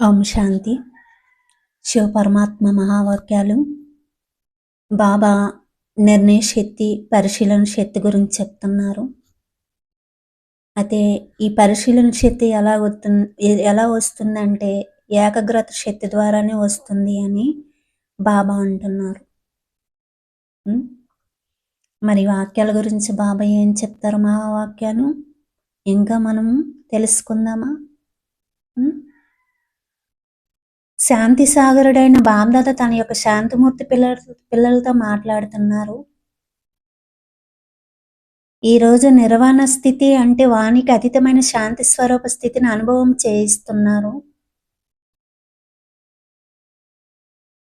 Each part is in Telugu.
ఓం శాంతి. శివ పరమాత్మ మహావాక్యాలు. బాబా నిర్ణయ శక్తి పరిశీలన శక్తి గురించి చెప్తున్నారు. అయితే ఈ పరిశీలన శక్తి ఎలా వస్తుంది ఎలా వస్తుందంటే ఏకాగ్రత శక్తి ద్వారానే వస్తుంది అని బాబా అంటున్నారు. మరి వాక్యాల గురించి బాబా ఏం చెప్తారు మహావాక్యాలు? ఇంకా మనం తెలుసుకుందామా? శాంతి సాగరుడైన బామ్దాద తన యొక్క శాంతిమూర్తి పిల్లల పిల్లలతో మాట్లాడుతున్నారు. ఈ రోజు నిర్వాణ స్థితి అంటే వానికి అతీతమైన శాంతి స్వరూప స్థితిని అనుభవం చేయిస్తున్నారు.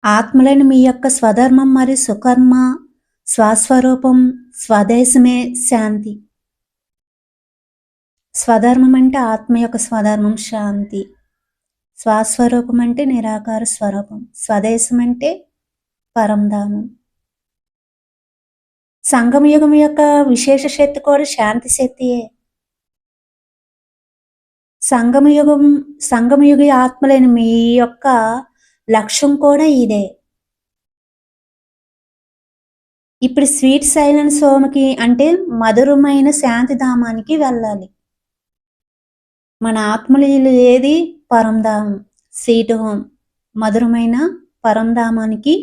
ఆత్మలైన మీ యొక్క స్వధర్మం మరియు సుకర్మ స్వస్వరూపం స్వదేశమే శాంతి. స్వధర్మం అంటే ఆత్మ యొక్క స్వధర్మం శాంతి. స్వస్వరూపం అంటే నిరాకార స్వరూపం. స్వదేశం అంటే పరంధామం సంగమయుగం యొక్క విశేష శక్తి కూడా శాంతి శక్తియే. సంగమయుగం సంగమయుగ ఆత్మలైన మీ యొక్క లక్ష్యం కూడా ఇదే. ఇప్పుడు స్వీట్ సైలెన్స్ హోమ్కి అంటే మధురమైన శాంతిధామానికి వెళ్ళాలి. మన ఆత్మలు ఏది పరంధామం స్వీట్ హోమ్ మధురమైన పరంధామానికి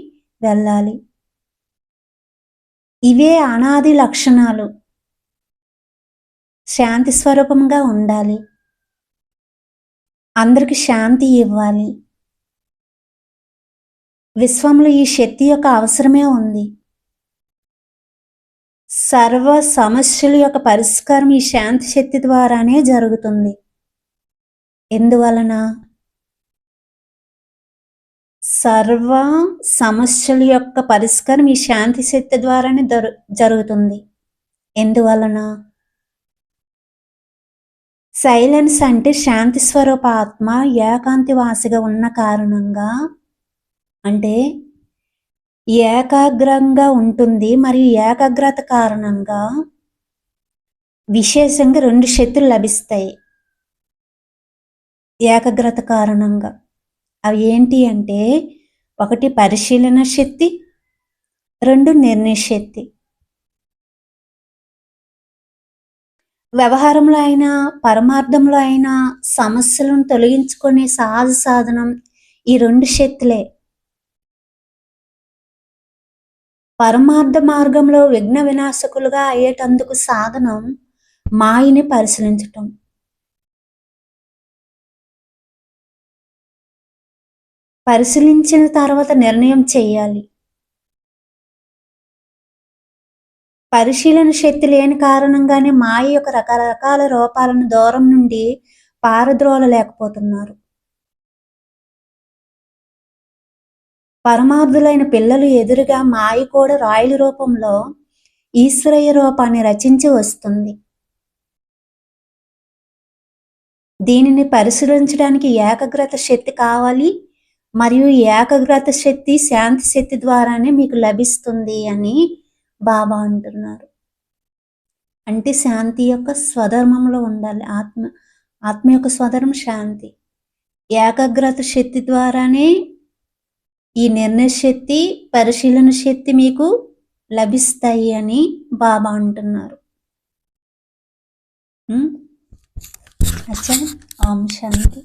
వెళ్ళాలి. ఇవే అనాది లక్షణాలు. శాంతి స్వరూపంగా ఉండాలి. అందరికి శాంతి ఇవ్వాలి. విశ్వంలో ఈ శక్తి యొక్క అవసరమే ఉంది. సర్వ సమస్యల యొక్క పరిష్కారం ఈ శాంతి శక్తి ద్వారానే జరుగుతుంది. ఎందువలన? సర్వ సమస్యల యొక్క పరిష్కారం ఈ శాంతి శక్తి ద్వారానే దొరు- జరుగుతుంది. ఎందువలన? సైలెన్స్ అంటే శాంతి స్వరూప ఆత్మ ఏకాంతి వాసిగా ఉన్న కారణంగా అంటే ఏకాగ్రంగా ఉంటుంది మరియు ఏకాగ్రత కారణంగా విశేషంగా రెండు శక్తులు లభిస్తాయి. ఏకాగ్రత కారణంగా. అవి ఏంటి అంటే ఒకటి పరిశీలన శక్తి రెండు నిర్ణయ శక్తి. వ్యవహారంలో అయినా పరమార్థంలో అయినా సమస్యలను తొలగించుకునే సహజ సాధనం ఈ రెండు శక్తులే. పరమార్థ మార్గంలో విఘ్న వినాశకులుగా అయ్యేటందుకు సాధనం మాయని పరిశీలించటం. పరిశీలించిన తర్వాత నిర్ణయం చేయాలి పరిశీలన శక్తి లేని కారణంగానే మాయ యొక్క రకరకాల రూపాలను దూరం నుండి పారద్రోలలేకపోతున్నారు పరమార్థులైన పిల్లలు ఎదురుగా మాయ కూడా రాయల రూపంలో ఈశ్వరయ్య రూపాన్ని రచించి వస్తుంది. దీనిని పరిశీలించడానికి ఏకాగ్రత శక్తి కావాలి. మరియు ఏకాగ్రత శక్తి శాంతి శక్తి ద్వారానే మీకు లభిస్తుంది అని బాబా అంటున్నారు. అంటే శాంతి యొక్క స్వధర్మంలో ఉండాలి. ఆత్మ ఆత్మ యొక్క స్వధర్మం శాంతి. ఏకాగ్రత శక్తి ద్వారానే ఈ నిర్ణయ శక్తి పరిశీలన శక్తి మీకు లభిస్తాయి అని బాబా అంటున్నారు. అచ్చా ఓం శాంతి.